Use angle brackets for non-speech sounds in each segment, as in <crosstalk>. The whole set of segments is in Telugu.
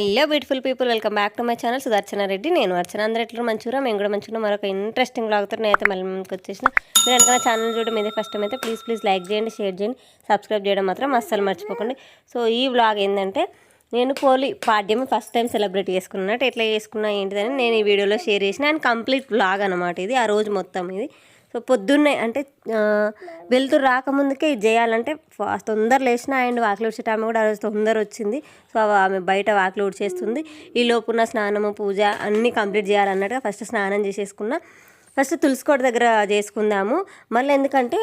Hello beautiful people welcome back to my channel Sudarshana Reddy నేను అర్చన అందరూ ఎట్లా మంచిగా మేము కూడా మంచిగా మరొక ఇంట్రెస్టింగ్ బ్లాగ్తో నేనైతే మళ్ళీ ముందుకు వచ్చేసిన. మీరు అనుకున్న ఛానల్ చూడడం ఇదే ఫస్ట్ టైం అయితే ప్లీజ్ ప్లీజ్ లైక్ చేయండి షేర్ చేయండి సబ్స్క్రైబ్ చేయడం మాత్రం అస్సలు మర్చిపోకండి. సో ఈ బ్లాగ్ ఏంటంటే నేను పోలీ పాడ్యం ఫస్ట్ టైం సెలబ్రేట్ చేసుకున్నట్టు ఎట్లా చేసుకున్నా ఏంటిదని నేను ఈ వీడియోలో షేర్ చేసిన. అండ్ కంప్లీట్ బ్లాగ్ అనమాట ఇది ఆ రోజు మొత్తం ఇది. సో పొద్దున్నే అంటే ఆ, వెళ్తురు రాకముందుకే ఇది చేయాలంటే తొందర లేచిన అండ్ వాకిలి ఊడ్చే టైం కూడా ఆ రోజు తొందర వచ్చింది. సో ఆమె బయట వాకిలి ఊడ్చేస్తుంది. ఈ లోపున్న స్నానము పూజ అన్నీ కంప్లీట్ చేయాలన్నట్టుగా ఫస్ట్ స్నానం చేసేసుకున్నా. ఫస్ట్ తులసికోట దగ్గర చేసుకుందాము. మళ్ళీ ఎందుకంటే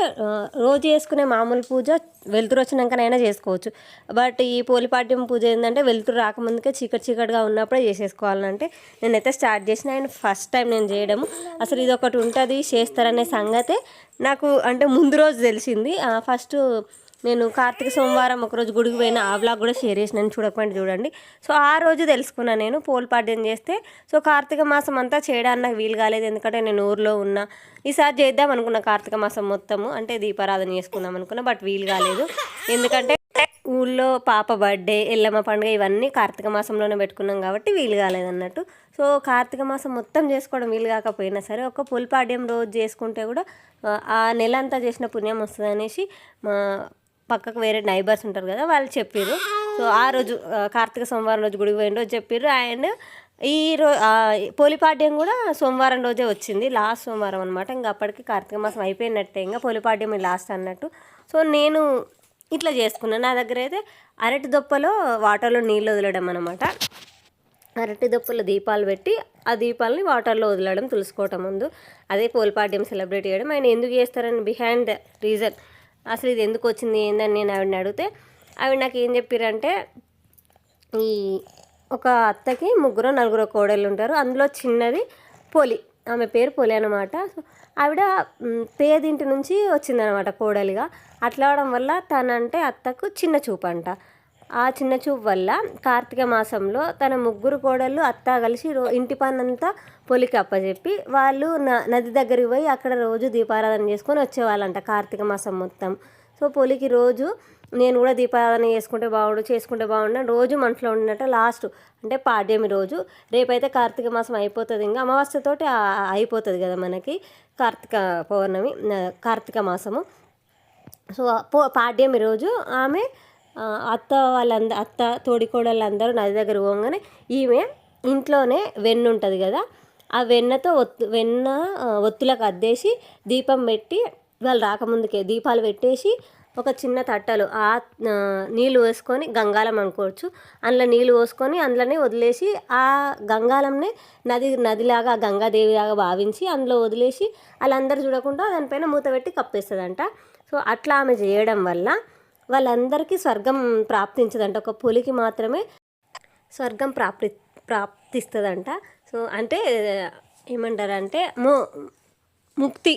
రోజు చేసుకునే మామూలు పూజ వెలుతురు వచ్చినాకనైనా చేసుకోవచ్చు. బట్ ఈ పోలిపాడ్యం పూజ ఏంటంటే వెలుతురు రాకముందుకే చీకటి చీకటిగా ఉన్నప్పుడే చేసేసుకోవాలంటే నేనైతే స్టార్ట్ చేసిన ఆయన ఫస్ట్ టైం నేను చేయడము. అసలు ఇది ఒకటి ఉంటుంది చేస్తారనే సంగతే నాకు అంటే ముందు రోజు తెలిసింది. ఫస్ట్ నేను కార్తీక సోమవారం ఒకరోజు గుడికి పోయిన ఆ వ్లాగ్ కూడా షేర్ చేసినాను చూడకపోయింది చూడండి. సో ఆ రోజు తెలుసుకున్నాను నేను పోల్పాడ్యం చేస్తే. సో కార్తీక మాసం అంతా చేయడానికి నాకు వీలు కాలేదు. ఎందుకంటే నేను ఊర్లో ఉన్నా. ఈసారి చేద్దాం అనుకున్న కార్తీక మాసం మొత్తము. అంటే దీపారాధన చేసుకుందాం అనుకున్నా బట్ వీలు కాలేదు. ఎందుకంటే ఊళ్ళో పాప బర్త్డే ఎల్లమ్మ పండుగ ఇవన్నీ కార్తీక మాసంలోనే పెట్టుకున్నాం కాబట్టి వీలు కాలేదు అన్నట్టు. సో కార్తీక మాసం మొత్తం చేసుకోవడం వీలు కాకపోయినా సరే ఒక పులిపాడ్యం రోజు చేసుకుంటే కూడా ఆ, ఆ నెల అంతా చేసిన పుణ్యం వస్తుంది అనేసి మా పక్కకు వేరే నైబర్స్ ఉంటారు కదా వాళ్ళు చెప్పారు సో ఆ రోజు కార్తీక సోమవారం రోజు గుడికి పోయిన రోజు చెప్పారు అండ్ ఈ రో పోలిపాడ్యం కూడా సోమవారం రోజే వచ్చింది లాస్ట్ సోమవారం అనమాట ఇంకా అప్పటికి కార్తీక మాసం అయిపోయినట్టే ఇంకా పోలిపాడ్యం లాస్ట్ అన్నట్టు. సో నేను ఇట్లా చేసుకున్నాను నా దగ్గర అయితే అరటి దొప్పలో వాటర్లో నీళ్ళు వదలడం అనమాట అరటి దొప్పల దీపాలు పెట్టి ఆ దీపాలని వాటర్లో వదలడం తులుసుకోవటం ముందు. అదే పోలిపాడ్యం సెలబ్రేట్ చేయడం. ఆయన ఎందుకు చేస్తారని బిహైండ్ ద రీజన్ అసలు ఇది ఎందుకు వచ్చింది ఏందని నేను ఆవిడని అడిగితే ఆవిడ నాకు ఏం చెప్పారంటే ఈ ఒక అత్తకి ముగ్గురు నలుగురు కోడళ్ళు ఉంటారు అందులో చిన్నది పోలి ఆమె పేరు పోలి అనమాట సో ఆవిడ పేదింటి నుంచి వచ్చిందనమాట కోడలిగా. అట్లా అవడం వల్ల తనంటే అత్తకు చిన్న చూపు అంట. ఆ చిన్న చూపు వల్ల కార్తీక మాసంలో తన ముగ్గురు కోడళ్ళు అత్త కలిసి రో ఇంటి పనంతా పొలికి అప్పచెప్పి వాళ్ళు న నది దగ్గరికి పోయి అక్కడ రోజు దీపారాధన చేసుకొని వచ్చేవాళ్ళంట కార్తీక మాసం మొత్తం. సో పొలికి రోజు నేను కూడా దీపారాధన చేసుకుంటే బాగుండు చేసుకుంటే బాగుండు రోజు మనసులో ఉండినట్ట లాస్ట్ అంటే పాడ్యమి రోజు రేపైతే కార్తీక మాసం అయిపోతుంది. ఇంకా అమావాస్యతోటి అయిపోతుంది కదా మనకి కార్తీక పౌర్ణమి కార్తీక మాసము. సో పో పాడ్యమి రోజు ఆమె అత్త వాళ్ళంద అత్త తోడికోడళ్ళందరూ నది దగ్గర పోగానే ఈమె ఇంట్లోనే వెన్న ఉంటుంది కదా ఆ వెన్నతో ఒత్తు వెన్న ఒత్తులకు అద్దేసి దీపం పెట్టి వాళ్ళు రాకముందుకే దీపాలు పెట్టేసి ఒక చిన్న తట్టలు ఆ ఆ, నీళ్ళు వేసుకొని గంగాలం అనుకోవచ్చు. అందులో నీళ్ళు పోసుకొని అందులోనే వదిలేసి ఆ గంగాలంనే నది నదిలాగా గంగాదేవిలాగా భావించి అందులో వదిలేసి వాళ్ళందరూ చూడకుండా దానిపైన మూత పెట్టి కప్పేస్తుందంట. సో అట్లా ఆమె చేయడం వల్ల వాళ్ళందరికీ స్వర్గం ప్రాప్తించదంట. ఒక పులికి మాత్రమే స్వర్గం ప్రాప్తి ప్రాప్తిస్తుందంట. సో అంటే ఏమంటారంటే మో ముక్తి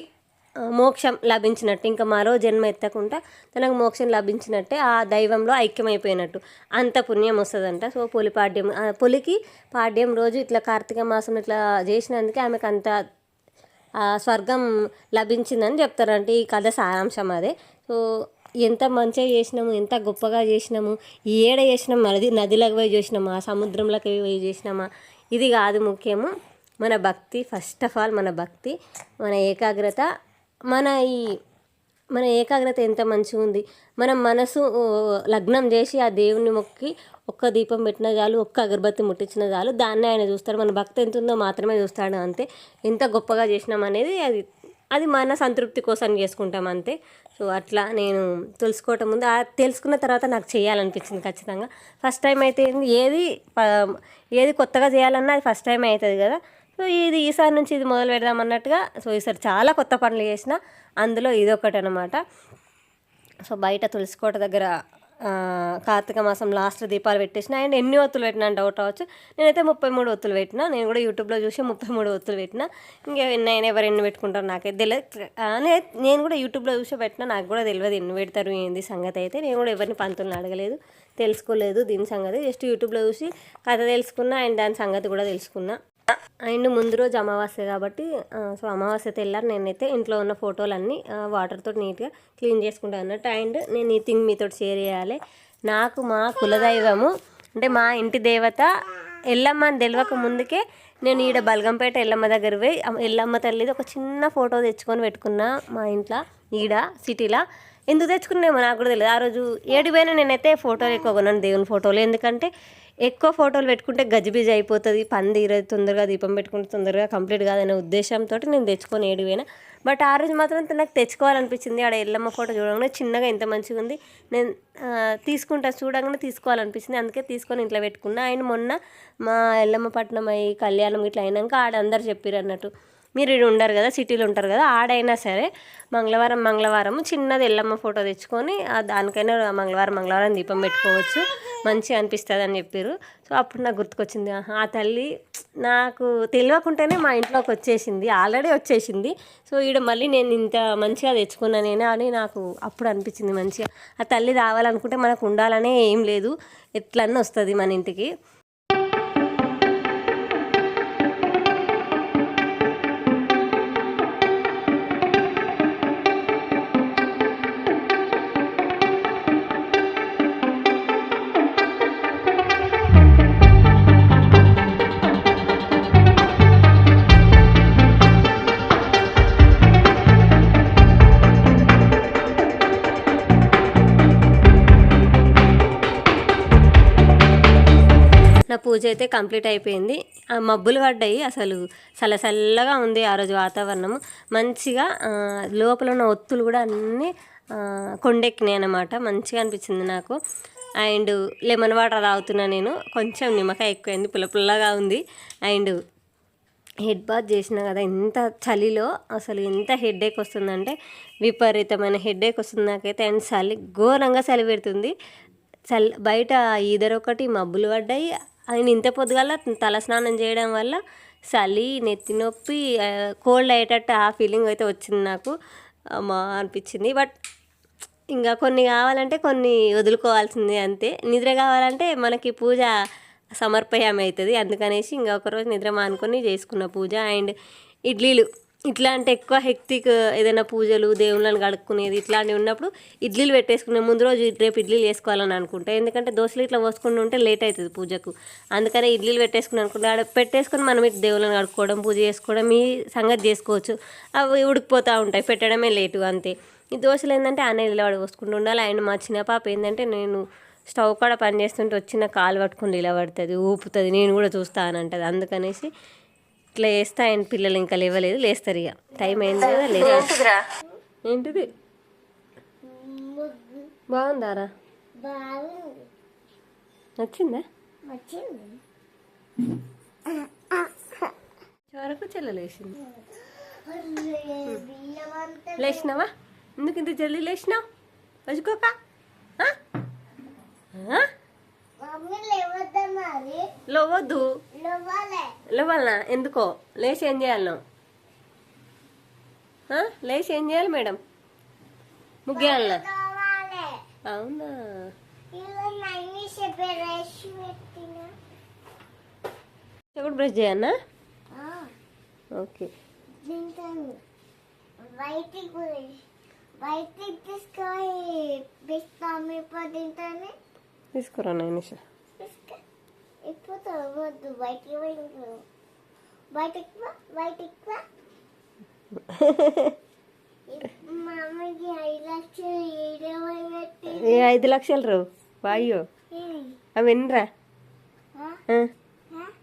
మోక్షం లభించినట్టు. ఇంకా మరో జన్మ ఎత్తకుండా తనకు మోక్షం లభించినట్టే ఆ దైవంలో ఐక్యమైపోయినట్టు. అంత పుణ్యం వస్తుందంట. సో పులి పాడ్యం పులికి పాడ్యం రోజు ఇట్లా కార్తీక మాసం ఇట్లా చేసినందుకే ఆమెకు అంత స్వర్గం లభించిందని చెప్తారంటే. ఈ కథ సారాంశం అదే. సో ఎంత మంచిగా చేసినాము ఎంత గొప్పగా చేసినాము ఏడ చేసినాము నది నదిలోకి పోయి చేసినామా సముద్రంలోకి పోయి చేసినామా ఇది కాదు ముఖ్యము. మన భక్తి ఫస్ట్ ఆఫ్ ఆల్ మన భక్తి మన ఏకాగ్రత మన ఈ మన ఏకాగ్రత ఎంత మంచిగా ఉంది. మనం మనసు లగ్నం చేసి ఆ దేవుని మొక్కి ఒక్క దీపం పెట్టిన చాలు ఒక్క అగరబత్తి ముట్టించిన చాలు దాన్ని ఆయన చూస్తాడు. మన భక్తి ఎంత ఉందో మాత్రమే చూస్తాడు అంతే. ఎంత గొప్పగా చేసినాం అనేది అది అది మన సంతృప్తి కోసం చేసుకుంటాం అంతే. సో అట్లా నేను తెలుసుకోవటం ముందు తెలుసుకున్న తర్వాత నాకు చేయాలనిపించింది ఖచ్చితంగా. ఫస్ట్ టైం అయితే ఏది ప- ఏది కొత్తగా చేయాలన్నా అది ఫస్ట్ టైం అవుతుంది కదా. సో ఇది ఈసారి నుంచి ఇది మొదలు పెడదాం అన్నట్టుగా సో ఈసారి చాలా కొత్త పనులు చేసిన అందులో ఇదొకటి అనమాట సో బయట తులసికోట దగ్గర కార్తీక మాసం లాస్ట్ దీపాలు పెట్టేసిన. అండ్ ఎన్ని ఒత్తులు పెట్టినా డౌట్ అవ్వచ్చు నేనైతే ముప్పై మూడు ఒత్తులు పెట్టిన. నేను కూడా యూట్యూబ్లో చూసి ముప్పై మూడు ఒత్తులు పెట్టిన. ఇంకా నేను ఎవరు ఎన్ని పెట్టుకుంటారు నాకైతే తెలియదు. నేను కూడా యూట్యూబ్లో చూసి పెట్టిన. నాకు కూడా తెలియదు ఎన్ని పెడతారు ఏంది సంగతి అయితే. నేను కూడా ఎవరిని పంతులను అడగలేదు తెలుసుకోలేదు దీని సంగతి. జస్ట్ యూట్యూబ్లో చూసి కథ తెలుసుకున్నా అండ్ దాని సంగతి కూడా తెలుసుకున్నా. అండ్ ముందు రోజు అమావాస్య కాబట్టి సో అమావాస్య తెల్లారు నేనైతే ఇంట్లో ఉన్న ఫోటోలన్నీ వాటర్తో నీట్గా క్లీన్ చేసుకుంటాను అన్నట్టు. అండ్ నేను ఈ థింగ్ మీతో షేర్ చేయాలి. నాకు మా కులదైవము అంటే మా ఇంటి దేవత ఎల్లమ్మ అని తెలియక ముందుకే నేను ఈడ బల్గంపేట ఎల్లమ్మ దగ్గర పోయి ఎల్లమ్మ తల్లిది ఒక చిన్న ఫోటో తెచ్చుకొని పెట్టుకున్నా మా ఇంట్లో ఈడ సిటీలో ఎందుకు తెచ్చుకున్నామో నాకు కూడా తెలియదు. ఆ రోజు ఏడిపోయినా నేనైతే ఫోటోలు ఎక్కువ కొన్నాను దేవుని ఫోటోలు. ఎందుకంటే ఎక్కువ ఫోటోలు పెట్టుకుంటే గజిబిజి అయిపోతుంది. పంది తీరదు తొందరగా దీపం పెట్టుకుంటే తొందరగా కంప్లీట్ కాదనే ఉద్దేశంతో నేను తెచ్చుకొని ఏడిపోయినా బట్ ఆ రోజు మాత్రం నాకు తెచ్చుకోవాలనిపించింది. ఆడ ఎల్లమ్మ ఫోటో చూడగానే చిన్నగా ఎంత మంచిగా ఉంది. నేను తీసుకుంటా చూడగానే తీసుకోవాలనిపించింది. అందుకే తీసుకొని ఇంట్లో పెట్టుకున్నా. ఆయన మొన్న మా ఎల్లమ్మ పట్నం అయ్యి కళ్యాణం ఇట్లా అయినాక ఆడ అందరు చెప్పారు అన్నట్టు. మీరు ఇక్కడ ఉండరు కదా సిటీలో ఉంటారు కదా ఆడైనా సరే మంగళవారం మంగళవారం చిన్నది ఎల్లమ్మ ఫోటో తెచ్చుకొని దానికైనా మంగళవారం మంగళవారం దీపం పెట్టుకోవచ్చు. మంచిగా అనిపిస్తుంది అని చెప్పారు సో అప్పుడు నాకు గుర్తుకొచ్చింది ఆ తల్లి నాకు తెలియకుండానే మా ఇంట్లోకి వచ్చేసింది ఆల్రెడీ వచ్చేసింది. సో ఈడ మళ్ళీ నేను ఇంత మంచిగా తెచ్చుకున్నానేనా అని నాకు అప్పుడు అనిపించింది మంచిగా. ఆ తల్లి రావాలనుకుంటే మనకు ఉండాలనే ఏం లేదు. ఎట్లన్నా వస్తుంది మన ఇంటికి. నా పూజ అయితే కంప్లీట్ అయిపోయింది. ఆ మబ్బులు పడ్డాయి. అసలు చల్లచల్లగా ఉంది ఆ రోజు వాతావరణం మంచిగా లోపల ఉన్న ఒత్తులు కూడా అన్నీ కొండెక్కినాయి అన్నమాట. మంచిగా అనిపించింది నాకు. అండ్ లెమన్ వాటర్ తాగుతున్నా నేను. కొంచెం నిమ్మకాయ ఎక్కువైంది. పుల్ల పుల్లగా ఉంది. అండ్ హెడ్ బాత్ చేసినా కదా ఎంత చలిలో అసలు ఎంత హెడేక్ వస్తుందంటే విపరీతమైన హెడేక్ వస్తుంది నాకైతే. అండ్ చలి ఘోరంగా చలి పెడుతుంది. చల్ బయట ఈదర్ ఒకటి మబ్బులు పడ్డాయి. ఆయన ఇంత పొద్దుగల తల స్నానం చేయడం వల్ల చలి నెత్తి నొప్పి కోల్డ్ అయ్యేటట్టు ఆ ఫీలింగ్ అయితే వచ్చింది నాకు మా అనిపించింది. బట్ ఇంకా కొన్ని కావాలంటే కొన్ని వదులుకోవాల్సిందే అంతే. నిద్ర కావాలంటే మనకి పూజ సమర్పయం అవుతుంది అందుకనేసి ఇంకా ఒకరోజు నిద్ర మానుకొని చేసుకున్న పూజ అండ్ ఇడ్లీలు. ఇట్లా అంటే ఎక్కువ హెక్తిక్ ఏదైనా పూజలు దేవుళ్ళని కడుక్కునేది ఇట్లాంటివి ఉన్నప్పుడు ఇడ్లీలు పెట్టేసుకునే ముందు రోజు రేపు ఇడ్లీలు చేసుకోవాలని అనుకుంటా. ఎందుకంటే దోశలు ఇట్లా పోసుకుంటూ ఉంటే లేట్ అవుతుంది పూజకు. అందుకనే ఇడ్లీలు పెట్టేసుకుని అనుకుంటా. ఆడ పెట్టేసుకొని మనం ఇటు దేవుళ్ళని కడుక్కోవడం పూజ చేసుకోవడం మీ సంగతి చేసుకోవచ్చు. అవి ఉడికిపోతూ ఉంటాయి పెట్టడమే లేటు అంతే. ఈ దోశలు ఏంటంటే ఆ నిలబడి పోసుకుంటూ ఉండాలి. అండ్ మా చిన్న పాప ఏంటంటే నేను స్టవ్ కాడ పని చేస్తుంటే వచ్చిన కాలు పట్టుకుని నిలబడుతుంది ఊపుతుంది. నేను కూడా చూస్తానంటది అందుకనేసి ఇట్లా వేస్తా ఆయన పిల్లలు ఇంకా లేవలేదు లేస్తారు ఇక. టైం అయింది కదా లేదు ఏంటిది? బాగుందారా? బాగుంది నచ్చిందా? చివరకు చెల్లలేసింది లేచినావా? ఎందుకు ఇంత జల్దీ లేచినావు? వచ్చుకోక మమ్మీ లేవద్దా లేవాలనా? ఎందుకో? లేచి ఏం చేయాలి నువ్వు? లేచి ఏం చేయాలి మేడం? ముగ్గేయాలనా అవునా? చెప్పుడు బ్రష్ చేయన్నా ఓకే. బయటికి బయటికి తీసుకొని బిస్తాము తింటాను తీసుకురా <laughs> మామకి ఐదు లక్షలు ఇరవై పెట్టి ఏ ఐదు లక్షలు రావు వాయో.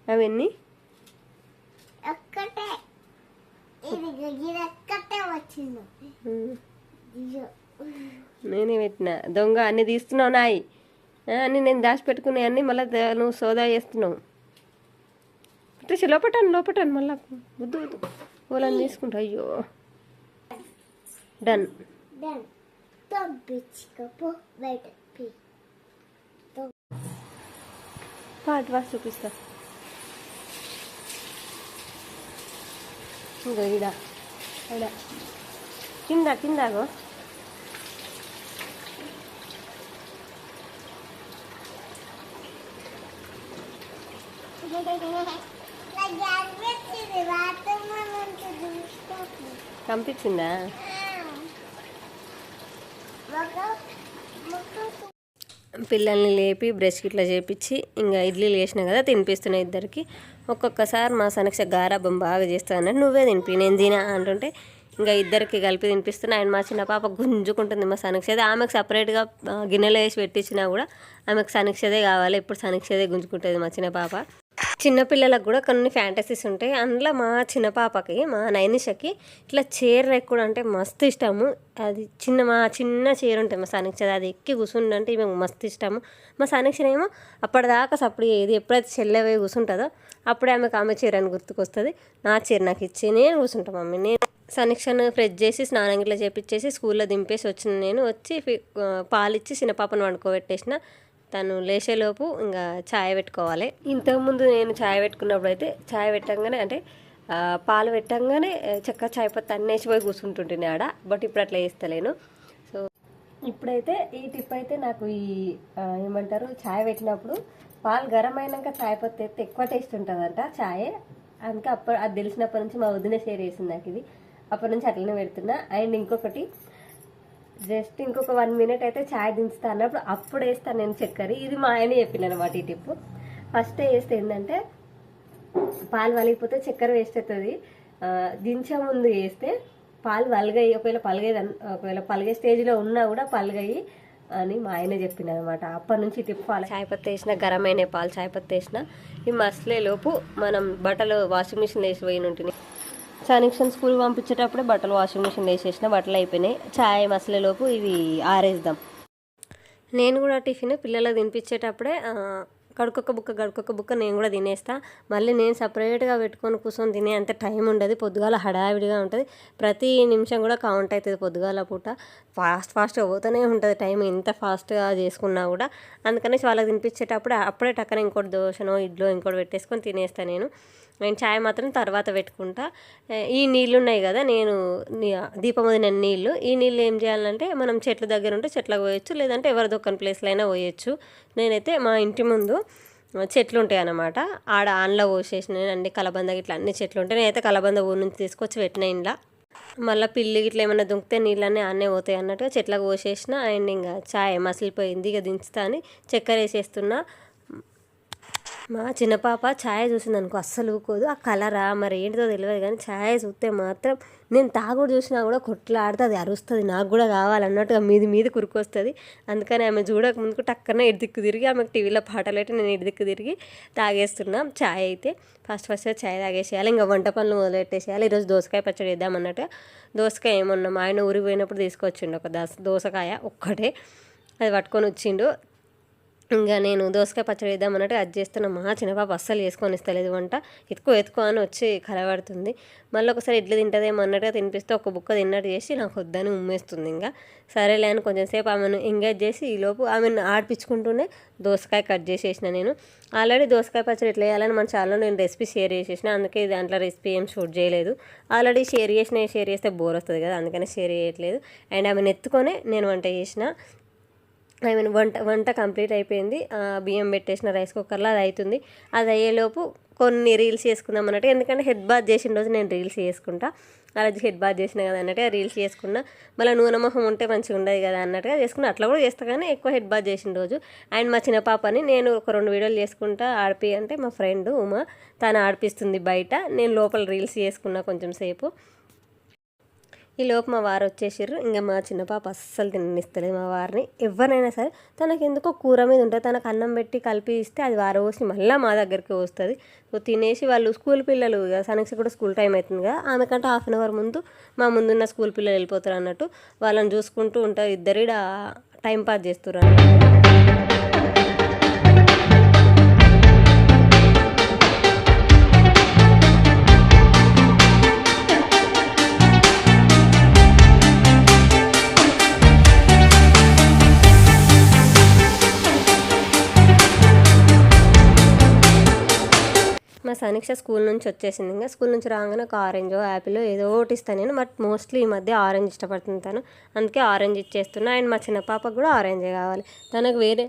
అవెన్ని ఒక్కటే. వచ్చింది. ఉమ్, ఇయ్యో. నేనే పెట్టిన. దొంగ అన్ని తీస్తున్నావు నాయి. ఆ, అన్ని నేను దాచిపెట్టుకునే అన్ని మళ్ళీ నువ్వు సోదా చేస్తున్నావు. పెట్టేసి లోపటాను లోపటాను మళ్ళా వద్దు వద్దు. ఓలని తీసుకుంటా అయ్యో. డన్ పాటు వాసి చూపిస్తా. ఇంకా ఈడ ఈడ. కింద కిందాగో నాకు అనిపించింది వాతావరణం నుంచి చూసుకోకు పంపించిందా పిల్లల్ని లేపి బ్రష్ ఇట్లా చేపించి ఇంకా ఇడ్లీలు వేసినా కదా తినిపిస్తున్నాయి ఇద్దరికి. ఒక్కొక్కసారి మా సనక్ష గారాబం బాగా చేస్తుంది నువ్వే తినిపి నేను తినా అంటుంటే ఇంకా ఇద్దరికి కలిపి తినిపిస్తున్నా. ఆయన మా చిన్న పాప గుంజుకుంటుంది మా సనక్షదే ఆమెకు సపరేట్గా గిన్నెలో వేసి పెట్టించినా కూడా ఆమెకు సనక్షదే కావాలి. ఎప్పుడు సనక్షదే గుంజుకుంటుంది మా చిన్న పాప. చిన్నపిల్లలకు కూడా కొన్ని ఫ్యాంటసీస్ ఉంటాయి. అందులో మా చిన్న పాపకి మా నైనిషకి ఇట్లా చీర ఎక్కువ అంటే మస్తు ఇష్టము. అది చిన్న మా చిన్న చీర ఉంటుంది మా సనక్షది అది ఎక్కి కూర్చుండంటే మేము మస్తు ఇష్టము. మా సనక్షణ ఏమో అప్పటిదాకా సప్పుడు ఏది ఎప్పుడైతే చెల్లెవే కూర్చుంటుందో అప్పుడే ఆమెకు ఆమె చీర అని గుర్తుకొస్తుంది. నా చీర నాకు ఇచ్చి నేను కూర్చుంటాం మమ్మీ. నేను సనిక్షను ఫ్రెష్ చేసి స్నానం గిట్లా చేపించేసి స్కూల్లో దింపేసి వచ్చిన నేను వచ్చి ఫి- పాలిచ్చి చిన్న పాపను వండుకోబెట్టేసిన తను లేచేలోపు ఇంకా ఛాయ్ పెట్టుకోవాలి. ఇంతకుముందు నేను ఛాయ్ పెట్టుకున్నప్పుడు అయితే ఛాయ్ పెట్టంగానే అంటే పాలు పెట్టంగానే ఆ, ఛాయ్ పత్తి అన్నేసిపోయి కూర్చుంటుంటుంది ఆడ బట్ ఇప్పుడు అట్లా చేస్తలేను. సో ఇప్పుడైతే ఈ టిప్ అయితే నాకు ఈ ఏమంటారు ఛాయ్ పెట్టినప్పుడు పాలు గరం అయినాక ఛాయ్ పత్తి అయితే ఎక్కువ టేస్ట్ ఉంటుందంట ఛాయ్. అందుకే అప్పుడు అది తెలిసినప్పటి నుంచి మా వదిన షేర్ చేసింది నాకు ఇది. అప్పటి నుంచి అట్లనే పెడుతున్నా. అండ్ ఇంకొకటి జస్ట్ ఇంకొక వన్ మినిట్ అయితే ఛాయ్ దించుతా అన్నప్పుడు అప్పుడు వేస్తాను నేను చక్కెర. ఇది మా ఆయన చెప్పింది అనమాట ఈ టిప్ ఫస్ట్ వేస్తే ఏంటంటే పాలు వలిగిపోతే చక్కెర వేస్ట్ అవుతుంది. దించే ముందు వేస్తే పాలు వలగాయి. ఒకవేళ పలగేది ఒకవేళ పలిగే స్టేజ్లో ఉన్నా కూడా పలగాయి అని మా ఆయన చెప్పింది అనమాట అప్పటి నుంచి టిప్ పాలు చాయ్ పత్తి వేసిన గరమైన పాలు చాయ్ పత్తి వేసిన ఈ మసలే లోపు మనం బట్టలు వాషింగ్ మిషన్ వేసి పోయిన ఉంటుంది సానిక్షన్ స్కూల్ పంపించేటప్పుడే బట్టలు వాషింగ్ మిషన్ వేసేసిన బట్టలు అయిపోయినాయి. ఛాయ్ మసలే లోపు ఇవి ఆరేద్దాం. నేను కూడా టిఫిన్ పిల్లలకు తినిపించేటప్పుడే గడుకొక బుక్క గడుకొక బుక్క నేను కూడా తినేస్తా. మళ్ళీ నేను సపరేట్గా పెట్టుకొని కూర్చొని తినే అంత టైం ఉండదు. పొద్దుగాల హడావిడిగా ఉంటుంది. ప్రతి నిమిషం కూడా కౌంట్ అవుతుంది పొద్దుగాల పూట. ఫాస్ట్ ఫాస్ట్గా పోతూనే ఉంటుంది టైం. ఎంత ఫాస్ట్గా చేసుకున్నా కూడా అందుకనేసి వాళ్ళకి తినిపించేటప్పుడు అప్పుడే టక్కన ఇంకోటి దోశనో ఇడ్లో ఇంకోటి పెట్టేసుకొని తినేస్తాను నేను. నేను చాయ్ మాత్రం తర్వాత పెట్టుకుంటా. ఈ నీళ్ళు ఉన్నాయి కదా నేను దీపం వదిన నీళ్ళు. ఈ నీళ్ళు ఏం చేయాలంటే మనం చెట్ల దగ్గర ఉంటే చెట్లకు పోయొచ్చు లేదంటే ఎవరి దొక్కని ప్లేస్లో అయినా పోయొచ్చు. నేనైతే మా ఇంటి ముందు చెట్లు ఉంటాయి అన్నమాట ఆడ ఆన్లో పోసేసిన అన్ని కలబంద ఇట్లా అన్ని చెట్లు ఉంటాయి నేనైతే కలబంద ఊరి నుంచి తీసుకొచ్చి పెట్టిన ఇంట్లో మళ్ళీ పిల్లి ఇట్లా ఏమైనా దుంకితే నీళ్ళన్నీ అన్నే పోతాయి అన్నట్టుగా చెట్లకు పోసేసిన అండ్ ఇంకా చాయ్ మసిలిపోయింది. ఇక దించుతా అని చక్కెర వేసేస్తున్నా. మా చిన్న పాప ఛాయ్ చూసింది అనుకో అస్సలు ఊకోదు. ఆ కలరా మరి ఏంటిదో తెలియదు కానీ ఛాయ్ చూస్తే మాత్రం నేను తాగుడు చూసినా కూడా కొట్లాడుతుంది అరుస్తుంది. నాకు కూడా కావాలన్నట్టుగా మీది మీది కురుకొస్తుంది. అందుకని ఆమె చూడక ముందుకు టక్కన ఇడిదిక్కు తిరిగి ఆమెకు టీవీలో పాటలు అయితే నేను ఇడిదిక్కు తిరిగి తాగేస్తున్నాం. ఛాయ్ అయితే ఫస్ట్ ఫస్ట్ ఛాయ్ తాగేసేయాలి. ఇంకా వంట పనులు మొదలెట్టేసేయాలి. ఈరోజు దోసకాయ పచ్చడి వేద్దాం అన్నట్టు. దోసకాయ ఏమన్నా మా ఆయన ఊరికి పోయినప్పుడు తీసుకొచ్చిండు ఒక దోసకాయ ఒక్కటే. అది పట్టుకొని వచ్చిండు. ఇంకా నేను దోసకాయ పచ్చడి వేద్దాం అన్నట్టు అది చేస్తున్నా. మా చిన్నపాప అస్సలు చేసుకొని ఇస్తలేదు వంట. ఎత్తుకో ఎత్తుకో అని వచ్చి కలబడుతుంది మళ్ళీ ఒకసారి ఇడ్లీ తింటదేమో అన్నట్టుగా తినిపిస్తే ఒక బుక్క తిన్నట్టు చేసి నాకు వద్దని ఉమ్మేస్తుంది ఇంకా. సరేలే అని కొంచెం సేపు ఆమెను ఎంగేజ్ చేసి ఈలోపు ఆమెను ఆడిపించుకుంటూనే దోసకాయ కట్ చేసేసిన నేను. ఆల్రెడీ దోసకాయ పచ్చడి ఎట్లా వేయాలని మన ఛానల్లో నేను రెసిపీ షేర్ చేసేసిన. అందుకే దాంట్లో రెసిపీ ఏం షూట్ చేయలేదు. ఆల్రెడీ షేర్ చేసిన షేర్ చేస్తే బోర్ వస్తుంది కదా అందుకని షేర్ చేయట్లేదు. అండ్ ఆమెను ఎత్తుకొనే నేను వంట చేసిన. ఐ మీన్ వంట వంట కంప్లీట్ అయిపోయింది. బియ్యం పెట్టేసిన రైస్ కుక్కర్లో అది అవుతుంది అది అయ్యేలోపు కొన్ని రీల్స్ చేసుకుందాం అన్నట్టు ఎందుకంటే హెడ్ బాత్ చేసిన రోజు నేను రీల్స్ చేసుకుంటా. అలా హెడ్ బాత్ చేసిన కదా అన్నట్టుగా రీల్స్ చేసుకున్నా. మళ్ళీ నూనె మొహం ఉంటే మంచిగా ఉండదు కదా అన్నట్టుగా చేసుకున్నా. అట్లా కూడా చేస్తా కానీ ఎక్కువ హెడ్ బాత్ చేసిన రోజు. అండ్ మా చిన్న పాపని నేను ఒక రెండు వీడియోలు చేసుకుంటా. ఆడిపి అంటే మా ఫ్రెండ్ ఉమా. తను ఆడిపిస్తుంది బయట. నేను లోపల రీల్స్ చేసుకున్నా కొంచెం సేపు. ఈ లోపు మా వారు వచ్చేసారు ఇంకా మా చిన్న పాప అస్సలు తిననిస్తలేదు. మా వారిని ఎవరైనా సరే తనకు ఎందుకో కూర మీద ఉంటుంది. తనకు అన్నం పెట్టి కలిపి ఇస్తే అది వారు పోసి మళ్ళీ మా దగ్గరికి వస్తుంది. సో తినేసి వాళ్ళు స్కూల్ పిల్లలు సనక్స్ కూడా స్కూల్ టైం అవుతుంది కదా. ఆమె కంటే హాఫ్ అన్ అవర్ ముందు మా ముందున్న స్కూల్ పిల్లలు వెళ్ళిపోతారు అన్నట్టు. వాళ్ళని చూసుకుంటూ ఉంటారు. ఇద్దరు టైం పాస్ చేస్తారు అన్నట్టు. మా సనీక్ష స్కూల్ నుంచి వచ్చేసింది. ఇంకా స్కూల్ నుంచి రాగానే ఒక ఆరెంజ్ యాపిల్ ఏదో ఒకటి ఇస్తాను నేను. బట్ మోస్ట్లీ ఈ మధ్య ఆరెంజ్ ఇష్టపడుతుంది తను. అందుకే ఆరెంజ్ ఇచ్చేస్తున్నా. అండ్ మా చిన్న పాపకు కూడా ఆరెంజే కావాలి. తనకు వేరే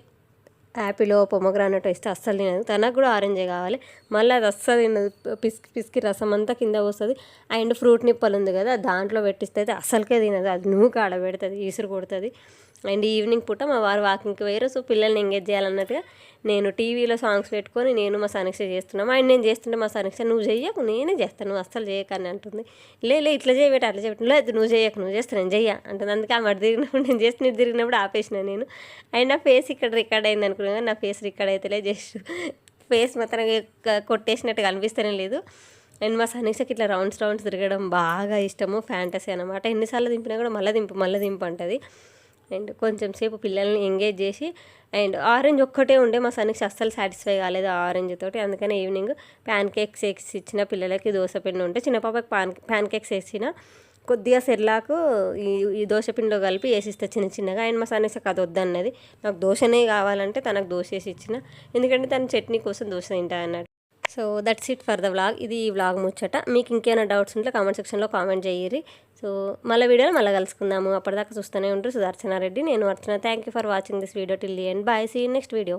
యాపిల్ పొమగ్రానట్ ఇస్తే అస్సలు తినదు. తనకు కూడా ఆరెంజే కావాలి. మళ్ళీ అది అస్సలు తినదు. పిసికి పిసికి రసం అంతా కింద వస్తుంది అండ్ ఫ్రూట్ నిప్పలు ఉంది కదా దాంట్లో పెట్టిస్తే అయితే అస్సలకే తినదు. అది నువ్వు కాడ పెడుతుంది ఈసురు కొడుతుంది. అండ్ ఈవినింగ్ పూట మా వారు వాకింగ్కి పోయారు. సో పిల్లల్ని ఎంగేజ్ చేయాలన్నట్టుగా నేను టీవీలో సాంగ్స్ పెట్టుకొని నేను మా సమీక్ష చేస్తున్నాం. అండ్ నేను చేస్తుంటే మా సమీక్ష నువ్వు చెయ్యకు నేనే చేస్తాను నువ్వు అస్సలు చేయకని అంటుంది. లే లే ఇట్లా చేయబెట్టి అట్లా చేయబెట్టి లేదు నువ్వు చేయకు నువ్వు చేస్తా నేను చెయ్య అంటుంది. అందుకే ఆమె తిరిగినప్పుడు నేను చేసి తిరిగినప్పుడు ఆపేసిన నేను. అండ్ నా ఫేస్ ఇక్కడ రికార్డ్ అయింది అనుకున్నాను నా ఫేస్ రికార్డ్ అయితే జస్ట్ ఫేస్ మాత్రం కొట్టేసినట్టుగా అనిపిస్తేనే లేదు. అండ్ మా సనీక్షకి ఇట్లా రౌండ్స్ రౌండ్స్ తిరగడం బాగా ఇష్టము ఫ్యాంటసీ అనమాట ఎన్నిసార్లు దింపినా కూడా మళ్ళీ దింపు మళ్ళీ దింపు అంటుంది. అండ్ కొంచెం సేపు పిల్లల్ని ఎంగేజ్ చేసి అండ్ ఆరెంజ్ ఒక్కటే ఉండే మా సనీష్ అస్సలు సాటిస్ఫై కాలేదు ఆ ఆరెంజ్ తోటి. అందుకని ఈవినింగ్ ప్యాన్ కేక్స్ వేసి ఇచ్చిన పిల్లలకి దోశ పిండి ఉంటే చిన్న పాపకి పాన్ ప్యాన్ కేక్స్ వేసిన కొద్దిగా సెర్లాకు ఈ ఈ దోశ పిండిలో కలిపి వేసిస్తా చిన్న చిన్నగా. అండ్ మా సన్నీసకి అది వద్దన్నది. నాకు దోశనే కావాలంటే తనకు దోశ వేసి ఇచ్చిన. ఎందుకంటే తన చట్నీ కోసం దోశ తింటా అన్నట్టు. So that's it for the vlog. ఇది ఈ వ్లాగ్ ముచ్చట. మీకు ఇంకేమైనా డౌట్స్ ఉంటే కామెంట్ సెక్షన్లో కామెంట్ చేయరు సో మళ్ళీ వీడియోలో మళ్ళీ కలుసుకుందాము. అప్పటిదాకా చూస్తూనే ఉంటారు సుదర్శన రెడ్డి నేను Archana. Thank you for watching this video till and bye see next video